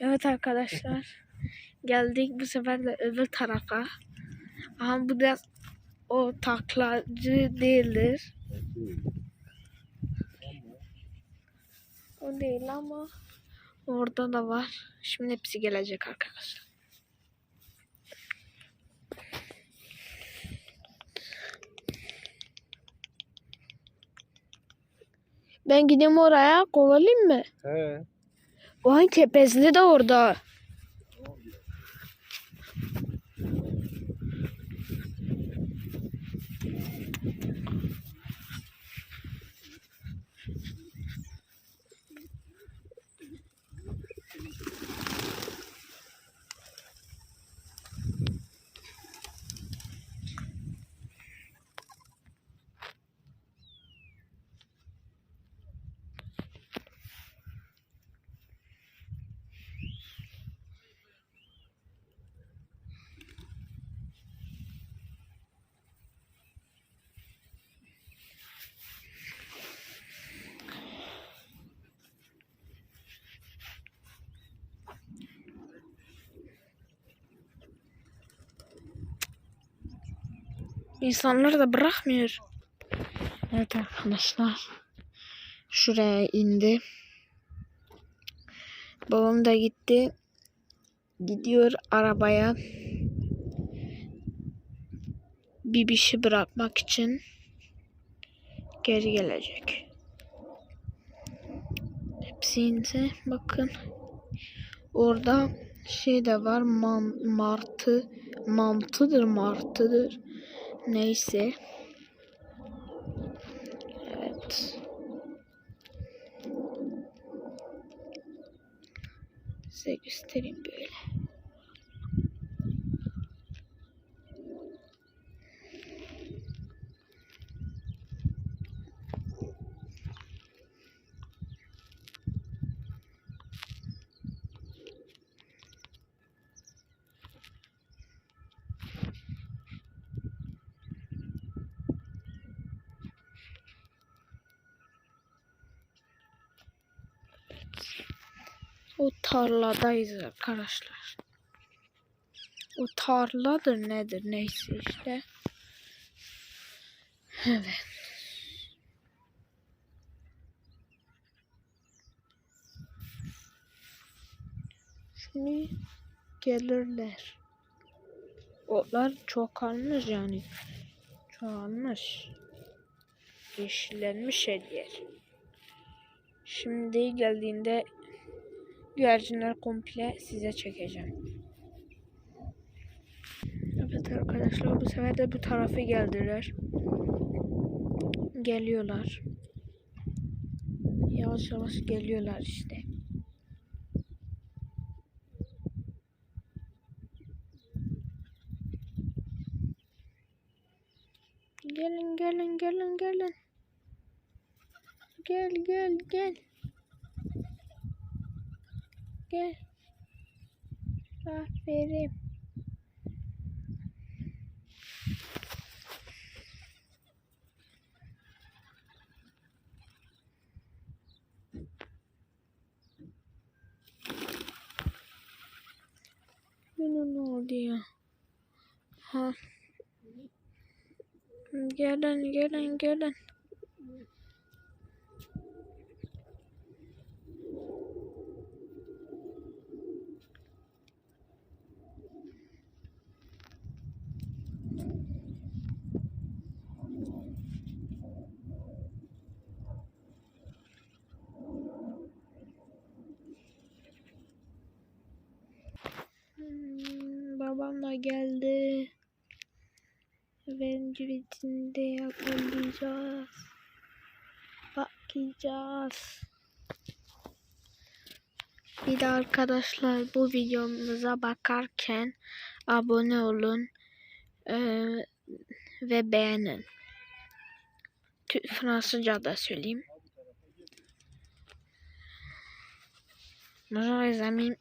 Evet arkadaşlar. Geldik bu sefer de öbür tarafa. Ama bu da o taklacı değildir. O değil ama orada da var. Şimdi hepsi gelecek arkadaşlar. Ben gideyim oraya kovalayayım mı? He. Vay tepesinde de orada. İnsanları da bırakmıyor. Evet arkadaşlar. Şuraya indi. Babam da gitti. Gidiyor arabaya. Bir bir şey bırakmak için geri gelecek. Hepsi indi. Bakın. Orada şey de var. Man, martı. Mantıdır martıdır. Neyse. Evet. Size göstereyim böyle. O tarladayız arkadaşlar. O tarladır nedir neyse işte. Evet. Şimdi gelirler. Otlar çoğalmış yani. Çoğalmış. Yeşillenmiş her yer. Şimdi geldiğinde güvercinler komple size çekeceğim. Evet arkadaşlar bu sefer de bu tarafa geldiler. Geliyorlar. Yavaş yavaş geliyorlar işte. Gelin gelin gelin gelin. Gel gel gel. Gel. Aferin. Yine ne oldu ya? Ha. Gelin gelin gelin. De arkadaşlar bu videomuza bakarken abone olun eee, ve beğenin. Fransızca da söyleyeyim. Bonjour les amis,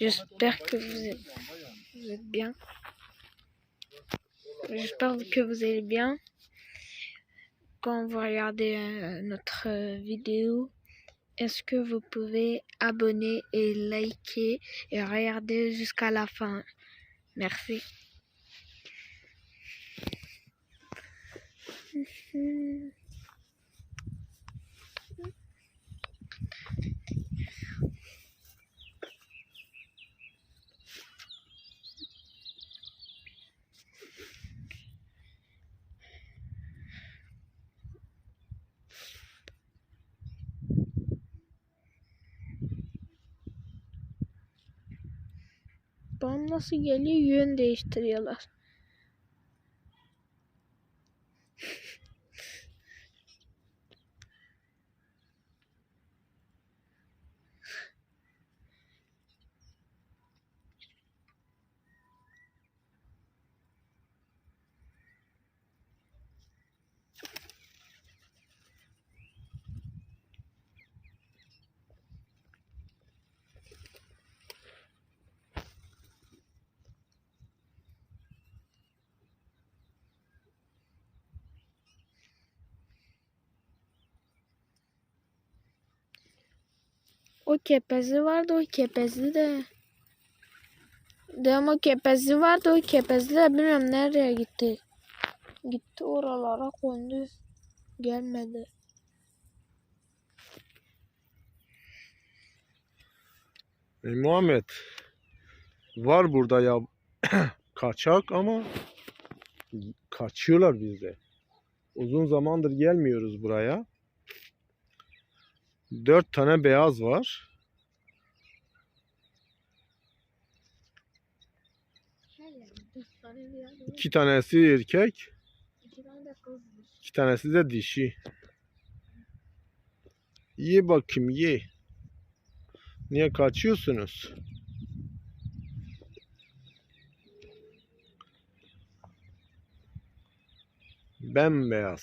j'espère que vous êtes, vous êtes bien. J'espère que vous allez bien. Quand vous regardez euh, notre euh, vidéo, est-ce que vous pouvez abonner et liker et regarder jusqu'à la fin? Merci. Bana nasıl geliyor yön değiştiriyorlar. O kepezi vardı o kepezi de. Diyorum o kepezi vardı o kepezi de bilmiyorum nereye gitti. Gitti oralara kondu. Gelmedi. E, Muhammed var burada ya kaçak ama kaçıyorlar bizde. Uzun zamandır gelmiyoruz buraya. Dört tane beyaz var. İki tanesi erkek, iki tanesi de dişi. Ye bakayım ye. Niye kaçıyorsunuz? Bembeyaz.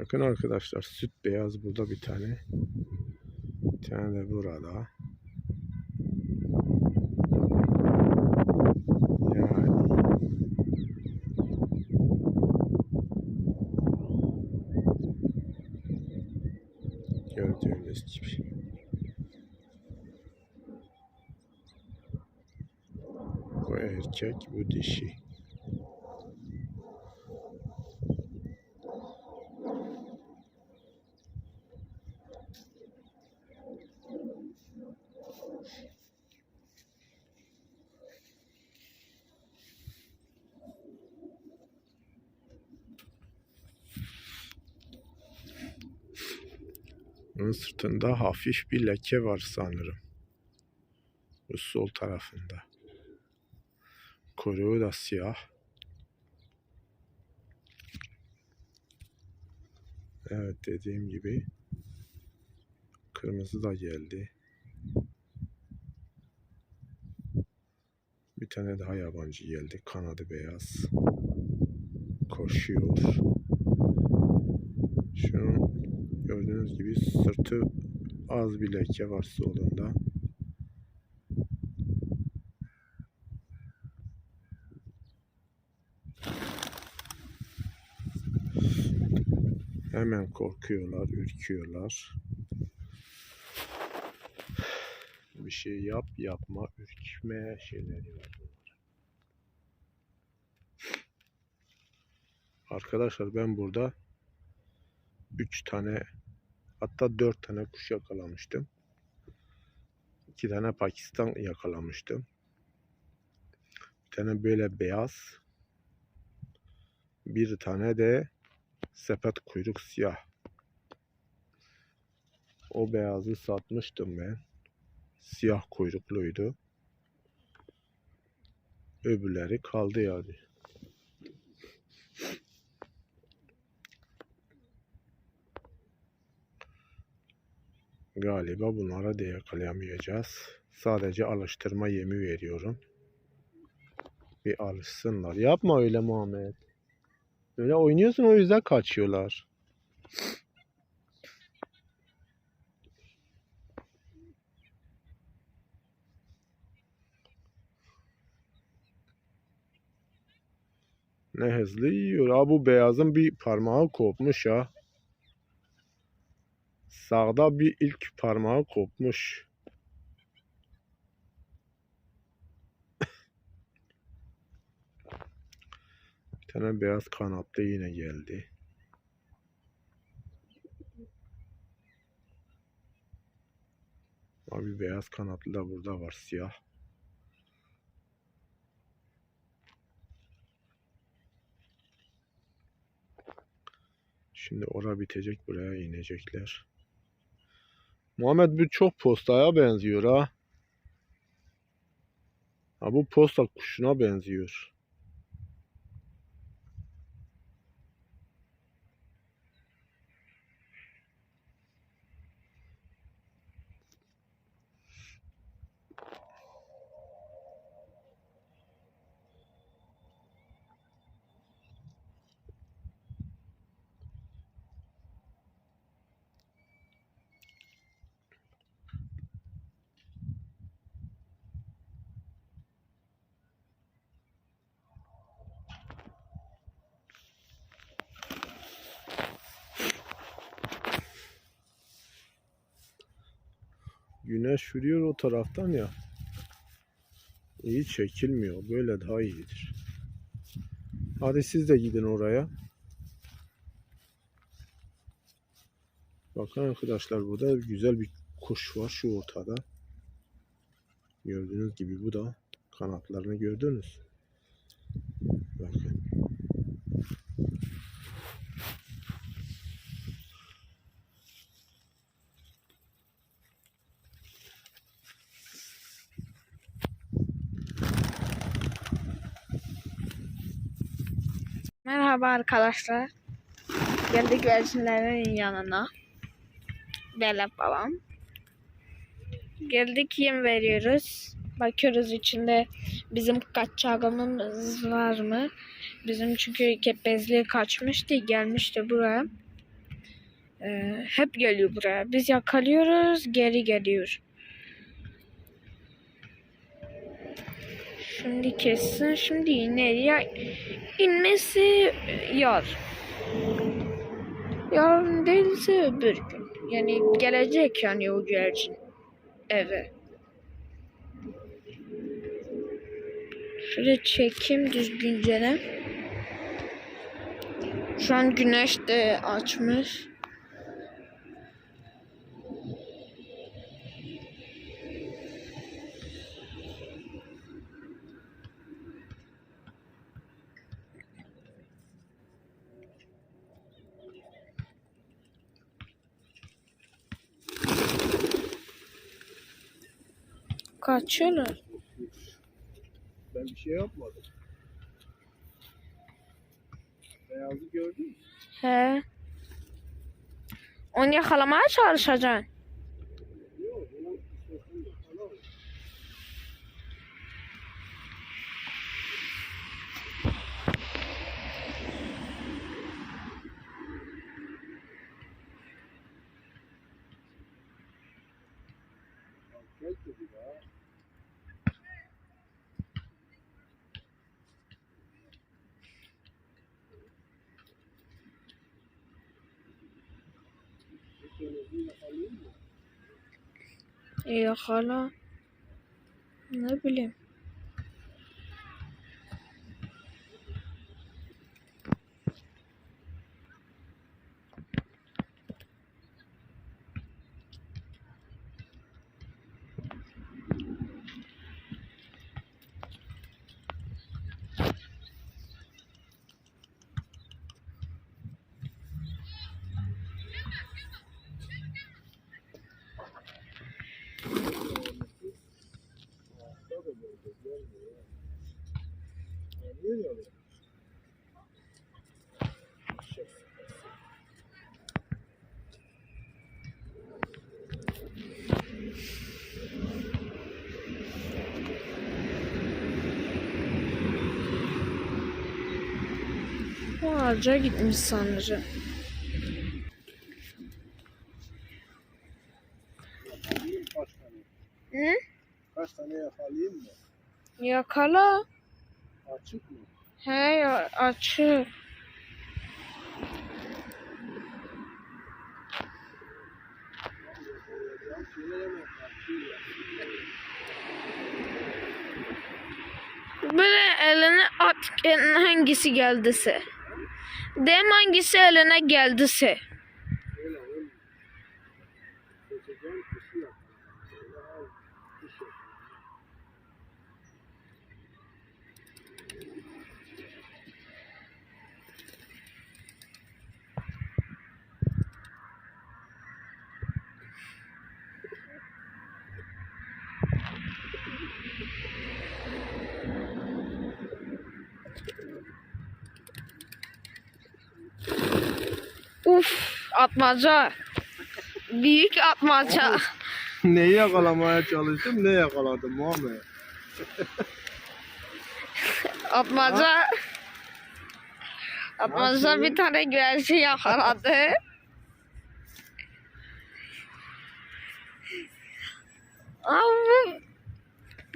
Bakın arkadaşlar süt beyaz burada bir tane. Bir tane de burada. Gördüğünüz gibi. Bu erkek, bu dişi. Onun sırtında hafif bir leke var sanırım. Bu sol tarafında. Kuyruğu da siyah. Evet dediğim gibi kırmızı da geldi. Bir tane daha yabancı geldi. Kanadı beyaz. Koşuyor. Şunun Gördüğünüz gibi sırtı az bir leke var solunda. Hemen korkuyorlar, ürküyorlar. Bir şey yap, yapma, ürkme şeyleri var. Arkadaşlar ben burada 3 tane hatta 4 tane kuş yakalamıştım. 2 tane Pakistan yakalamıştım. Bir tane böyle beyaz. Bir tane de sepet kuyruk siyah. O beyazı satmıştım ben. Siyah kuyrukluydu. Öbürleri kaldı yani. Galiba bunlara da yakalayamayacağız. Sadece alıştırma yemi veriyorum. Bir alışsınlar. Yapma öyle Muhammed. Öyle oynuyorsun o yüzden kaçıyorlar. Ne hızlı yiyor. Aa, bu beyazın bir parmağı kopmuş ha. Sağda bir ilk parmağı kopmuş. Bir tane beyaz kanatlı yine geldi. Abi beyaz kanatlı da burada var siyah. Şimdi ora bitecek buraya inecekler. Muhammed bu çok postaya benziyor ha. Ha bu posta kuşuna benziyor. Güneş vuruyor o taraftan ya. İyi çekilmiyor. Böyle daha iyidir. Hadi siz de gidin oraya. Bakın arkadaşlar burada güzel bir kuş var şu ortada. Gördüğünüz gibi bu da kanatlarını gördünüz. Bakın. Merhaba arkadaşlar. Geldik versinlerin yanına. Belep babam. Geldik yem veriyoruz. Bakıyoruz içinde bizim kaçacağımız var mı? Bizim çünkü kepezliği kaçmıştı, gelmişti buraya. Ee, hep geliyor buraya. Biz yakalıyoruz, geri geliyor. Şimdi kessin, şimdi iner. Ya inmesi yar. Yarın değilse öbür gün. Yani gelecek yani o güvercin eve. Şöyle çekeyim düzgünce de. Şu an güneş de açmış. Kaçıyorlar. Ben bir şey yapmadım. Beyazı gördün mü? He. Onu yakalamaya çalışacaksın. E yakala. Ne bileyim. Ağaca gitmiş sanırım. Yakalayayım kaç tane? Hı? Kaç tane yakalayayım mı? Yakala. Açık mı? He ya, açık. Böyle eline at hangisi geldiyse. Dem hangisi eline geldiyse. Uf atmaca. Büyük atmaca. Neyi yakalamaya çalıştım ne yakaladım Muhammed? Atmaca. Atmaca bir tane güvercin yakaladı. Abi.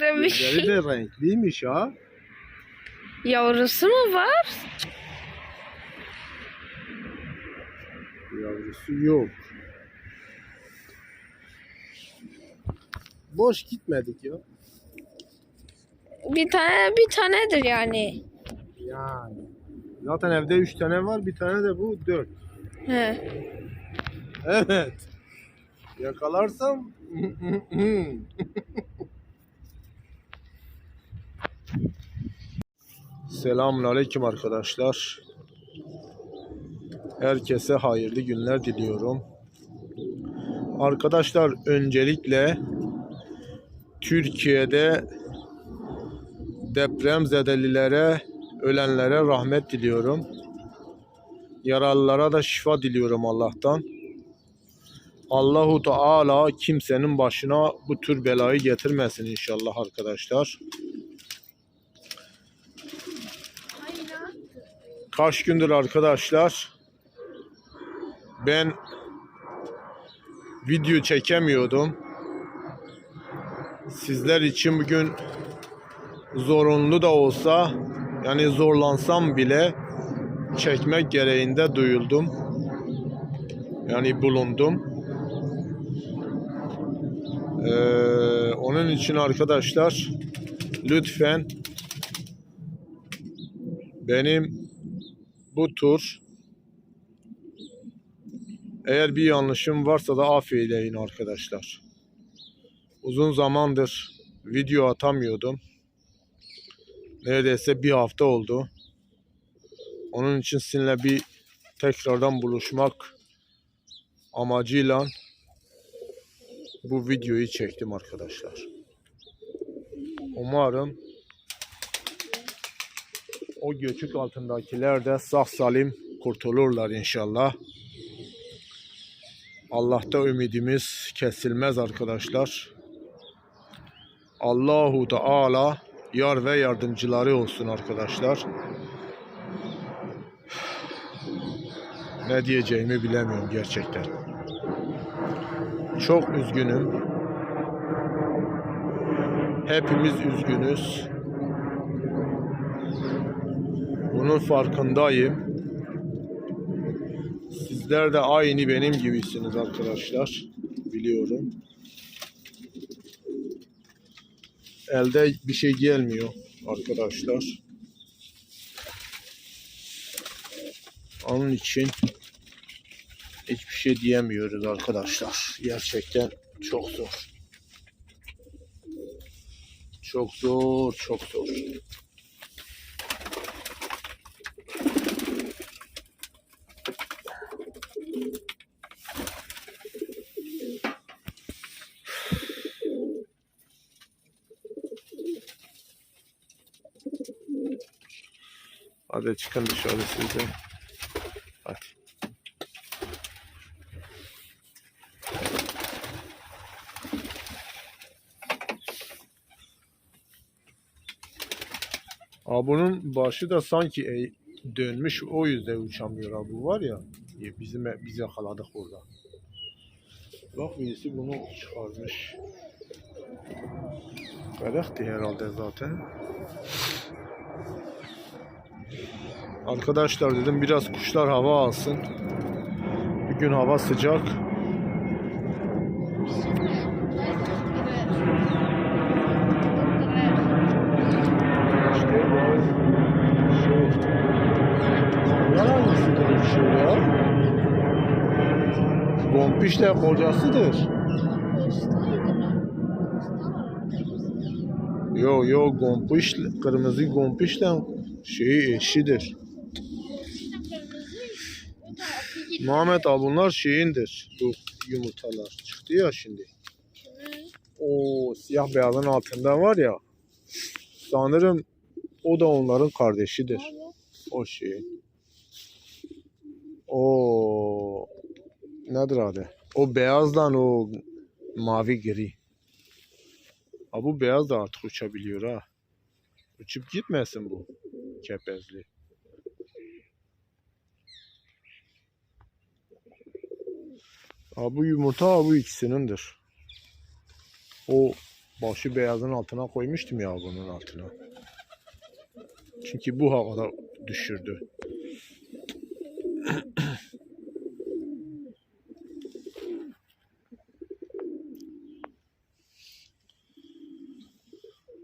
Demiş. Gözleri de renkliymiş ha. Yavrusu mu var? Yavrusu yok. Boş gitmedik ya. Bir tane bir tanedir yani. Yani. Zaten evde üç tane var. Bir tane de bu dört. He. Evet. Yakalarsam Selamun Aleyküm arkadaşlar. Herkese hayırlı günler diliyorum. Arkadaşlar öncelikle Türkiye'de depremzedelilere, ölenlere rahmet diliyorum. Yaralılara da şifa diliyorum Allah'tan. Allahu Teala kimsenin başına bu tür belayı getirmesin inşallah arkadaşlar. Kaç gündür arkadaşlar ben video çekemiyordum. Sizler için bugün zorunlu da olsa yani zorlansam bile çekmek gereğinde duyuldum. Yani bulundum. Ee, onun için arkadaşlar lütfen benim bu tur eğer bir yanlışım varsa da affeyleyin arkadaşlar. Uzun zamandır video atamıyordum. Neredeyse bir hafta oldu. Onun için sizinle bir tekrardan buluşmak amacıyla bu videoyu çektim arkadaşlar. Umarım o göçük altındakiler de sağ salim kurtulurlar inşallah. Allah'ta ümidimiz kesilmez arkadaşlar. Allahu Teala yar ve yardımcıları olsun arkadaşlar. Ne diyeceğimi bilemiyorum gerçekten. Çok üzgünüm. Hepimiz üzgünüz. Bunun farkındayım. Sizler de aynı benim gibisiniz arkadaşlar. Biliyorum. Elde bir şey gelmiyor arkadaşlar. Onun için hiçbir şey diyemiyoruz arkadaşlar. Gerçekten çok zor. Çok zor, çok zor. Hadi çıkın dışarı siz de. Hadi. Aa, bunun başı da sanki e, dönmüş o yüzden uçamıyor abi var ya e, bizim biz yakaladık burada. Bak birisi bunu çıkarmış. Berekti herhalde zaten. Arkadaşlar dedim biraz kuşlar hava alsın. Bugün hava sıcak. Şey. Şey ya? Gompişle kocasıdır. Yo yo gompiş kırmızı gompişle şeyi eşidir. Muhammed abi bunlar şeyindir. Bu yumurtalar çıktı ya şimdi. O siyah beyazın altında var ya. Sanırım o da onların kardeşidir. O şey. O nedir adı? O beyazdan o mavi gri. Ha bu beyaz da artık uçabiliyor ha. Uçup gitmesin bu kepezli. Ha bu yumurta ha bu ikisinindir. O başı beyazın altına koymuştum ya bunun altına. Çünkü bu havada düşürdü.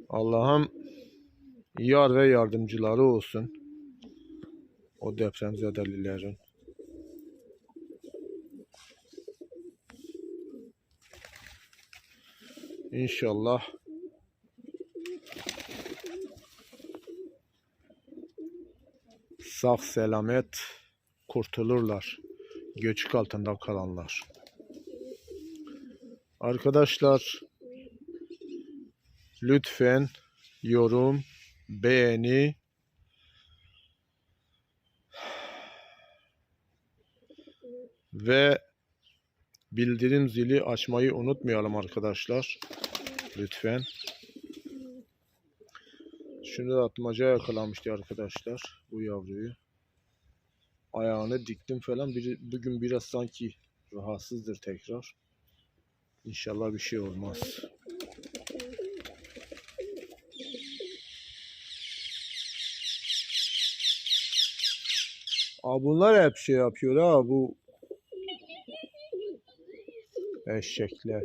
Allah'ım yar ve yardımcıları olsun. O depremzedelilerin. İnşallah sağ selamet kurtulurlar. Göçük altında kalanlar. Arkadaşlar lütfen yorum, beğeni ve bildirim zili açmayı unutmayalım arkadaşlar. Lütfen. Şunu da atmaca yakalamıştı arkadaşlar bu yavruyu. Ayağını diktim falan. Bir, bugün biraz sanki rahatsızdır tekrar. İnşallah bir şey olmaz. Aa, bunlar hep şey yapıyor ha bu eşekler.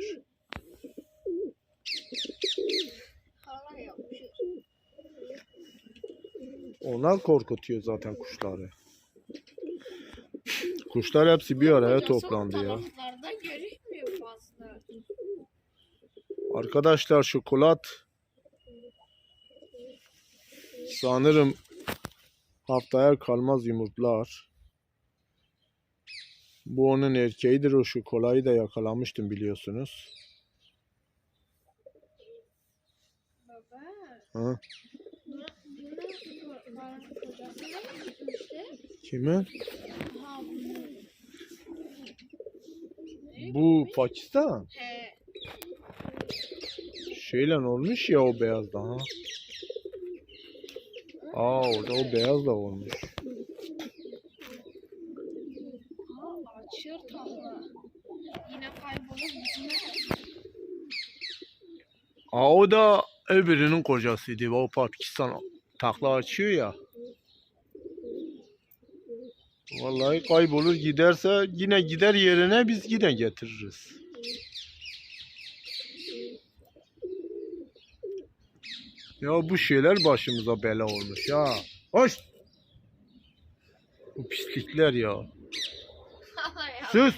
Onlar korkutuyor zaten kuşları. Kuşlar hepsi bir araya toplandı ya. Arkadaşlar şokolat sanırım haftaya kalmaz yumurtlar. Bu onun erkeğidir. O şokolayı da yakalamıştım biliyorsunuz. Baba. Ha? Gitmişti? Ha bunun. Bu Pakistan. He. Şeyle olmuş ya o beyaz da ha. Aa orada o beyaz da olmuş. Ha açıyor tahla. Yine kaybolup gitmez. Aa o da öbürünün kocasıydı. O Pakistan takla açıyor ya. Vallahi kaybolur giderse yine gider yerine biz yine getiririz. Ya bu şeyler başımıza bela olmuş ya. Hoş. Bu pislikler ya. Sus.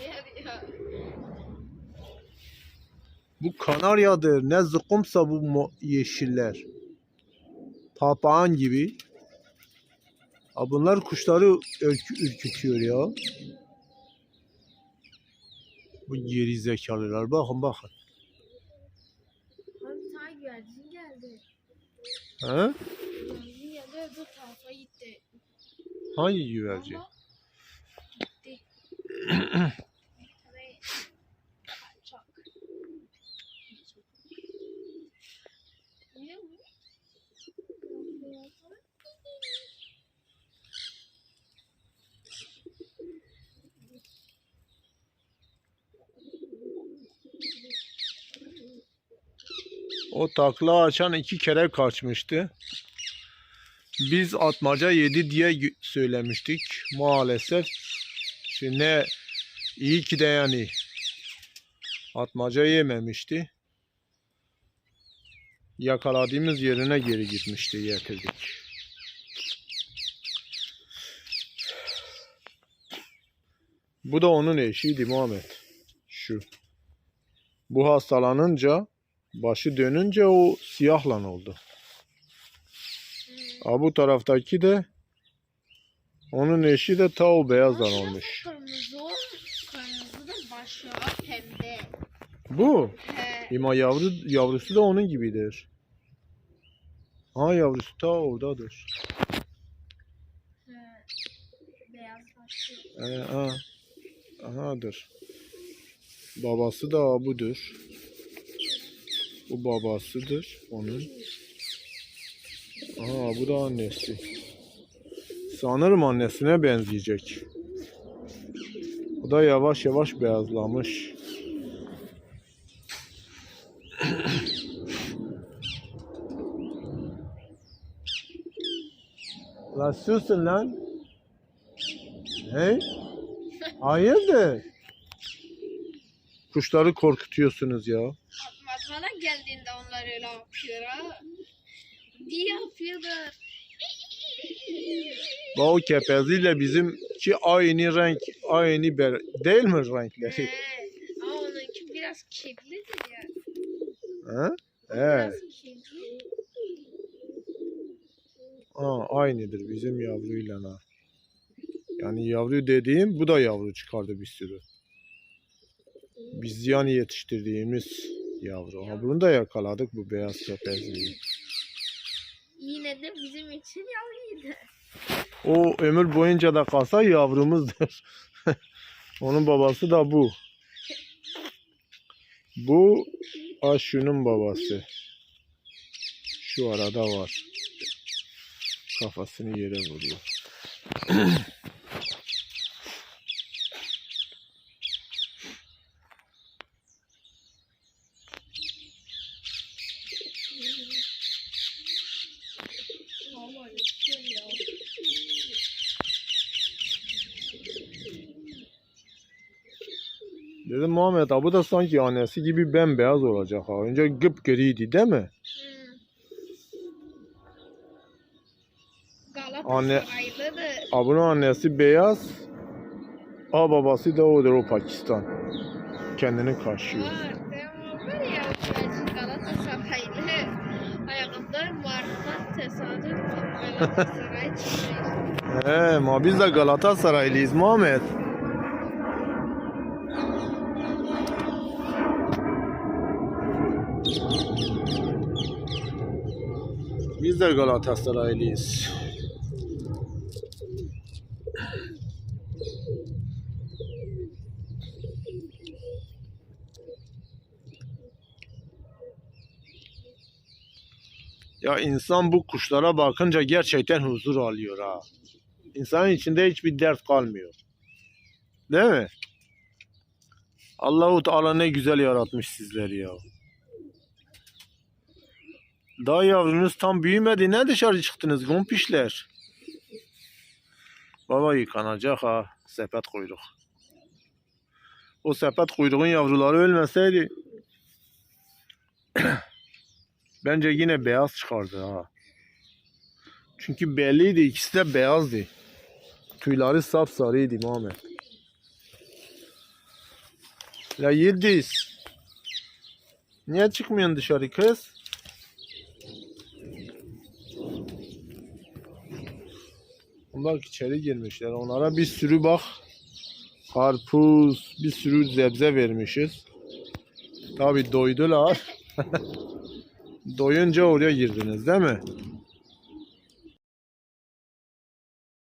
Bu kanaryadır. Ne zıkkımsa bu yeşiller. Papağan gibi. Ha bunlar kuşları ürk- ürkütüyor ya. Bu geri zekalılar. Bakın bakın. Abi ta güvercin geldi. Ha? Güvercin geldi öbür tarafa gitti. Hangi güvercin? Ama gitti. O takla açan iki kere kaçmıştı. Biz atmaca yedi diye söylemiştik. Maalesef şimdi ne iyi ki de yani atmaca yememişti. Yakaladığımız yerine geri gitmişti getirdik. Bu da onun eşiydi Muhammed. Şu. Bu hastalanınca başı dönünce o siyahlan oldu. Ha bu taraftaki de onun eşi de ta o beyazdan olmuş. Kırmızı. Kırmızı da başı pembe. Bu He. ima yavru yavrusu da onun gibidir. Ha yavrusu ta oradadır. he. Beyaz başı. Ee, ha. Ahadır. Babası da budur. Bu babasıdır onun. Aha bu da annesi. Sanırım annesine benzeyecek. Bu da yavaş yavaş beyazlamış. La susun lan. Hey? Hayırdır? Kuşları korkutuyorsunuz ya. Yapıyor ha. Diye yapıyorlar. Bak o kepeziyle bizimki aynı renk, aynı ber değil mi renkleri? He. Ama onunki biraz kirlidir ya. Ha? Evet. Biraz kirli. Aa, aynıdır bizim yavruyla ha. Yani yavru dediğim bu da yavru çıkardı bir sürü. Biz yani yetiştirdiğimiz yavru. Ha, bunu da yakaladık bu beyaz kepezliği. Yine de bizim için yavruydu. O ömür boyunca da kalsa yavrumuzdur. Onun babası da bu. Bu Aşu'nun babası. Şu arada var. Kafasını yere vuruyor. Vallahi yaşıyor ya. Muhammed abi da sanki annesi gibi bembeyaz olacak ha. Önce gıpgıriydi değil mi? Hmm. Anne-. Abunun annesi beyaz. A babası da odur o Pakistan. Kendini çıkmış. He, ma biz de Galatasaraylıyız Muhammed. Biz de Galatasaraylıyız. Ya insan bu kuşlara bakınca gerçekten huzur alıyor ha. İnsanın içinde hiçbir dert kalmıyor. Değil mi? Allahu Teala ne güzel yaratmış sizleri ya. Daha yavrunuz tam büyümedi. Ne dışarı çıktınız gompişler? Baba yıkanacak ha. Sepet kuyruk. O sepet kuyruğun yavruları ölmeseydi bence yine beyaz çıkardı ha. Çünkü belliydi ikisi de beyazdı. Tüyleri sapsarıydı Muhammed. La Yıldız. Niye çıkmıyorsun dışarı kız? Onlar içeri girmişler. Onlara bir sürü bak. Karpuz, bir sürü zebze vermişiz. Tabi doydular. Doyunca oraya girdiniz değil mi?